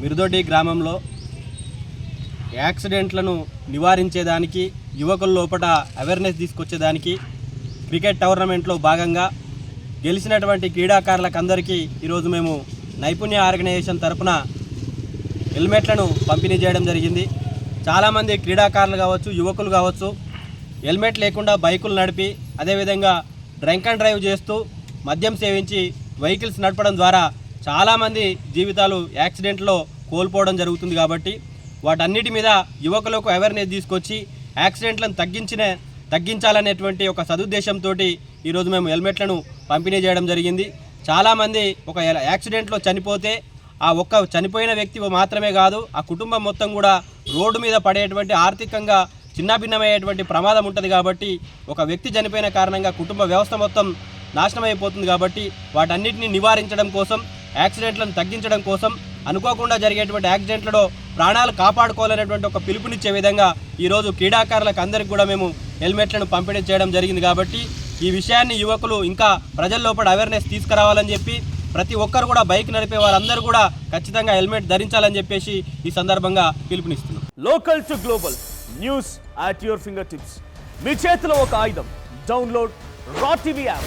కురుదొడ్డి గ్రామంలో యాక్సిడెంట్లను నివారించేదానికి యువకుల లోపల అవేర్నెస్ తీసుకొచ్చేదానికి క్రికెట్ టోర్నమెంట్లో భాగంగా గెలిచినటువంటి క్రీడాకారులకు అందరికీ ఈరోజు మేము నైపుణ్య ఆర్గనైజేషన్ తరపున హెల్మెట్లను పంపిణీ చేయడం జరిగింది. చాలామంది క్రీడాకారులు కావచ్చు యువకులు కావచ్చు హెల్మెట్ లేకుండా బైకులు నడిపి అదేవిధంగా డ్రంక్ అండ్ డ్రైవ్ చేస్తూ మద్యం సేవించి వెహికల్స్ నడపడం ద్వారా చాలామంది జీవితాలు యాక్సిడెంట్లో కోల్పోవడం జరుగుతుంది కాబట్టి వాటన్నిటి మీద యువకులకు అవేర్నెస్ తీసుకొచ్చి యాక్సిడెంట్లను తగ్గించిన తగ్గించాలనేటువంటి ఒక సదుద్దేశంతో ఈరోజు మేము హెల్మెట్లను పంపిణీ చేయడం జరిగింది. చాలామంది ఒక యాక్సిడెంట్లో చనిపోతే ఆ ఒక్క చనిపోయిన వ్యక్తి మాత్రమే కాదు ఆ కుటుంబం మొత్తం కూడా రోడ్డు మీద పడేటువంటి ఆర్థికంగా చిన్నభిన్నమయ్యేటువంటి ప్రమాదం ఉంటుంది కాబట్టి ఒక వ్యక్తి చనిపోయిన కారణంగా కుటుంబ వ్యవస్థ మొత్తం నాశనమైపోతుంది కాబట్టి వాటన్నిటిని నివారించడం కోసం యాక్సిడెంట్లను తగ్గించడం కోసం అనుకోకుండా జరిగేటువంటి యాక్సిడెంట్లలో ప్రాణాలు కాపాడుకోవాలనేటువంటి ఒక పిలుపునిచ్చే విధంగా ఈరోజు క్రీడాకారులకు అందరికీ కూడా మేము హెల్మెట్లను పంపిణీ చేయడం జరిగింది కాబట్టి ఈ విషయాన్ని యువకులు ఇంకా ప్రజల లోపల అవేర్నెస్ తీసుకురావాలని చెప్పి ప్రతి ఒక్కరు కూడా బైక్ నడిపే వాళ్ళందరూ కూడా ఖచ్చితంగా హెల్మెట్ ధరించాలని చెప్పేసి ఈ సందర్భంగా పిలుపునిస్తున్నాం. Local to global news at your fingertips మీ చేతిలో ఒక ఆయుధం. Download raw TV app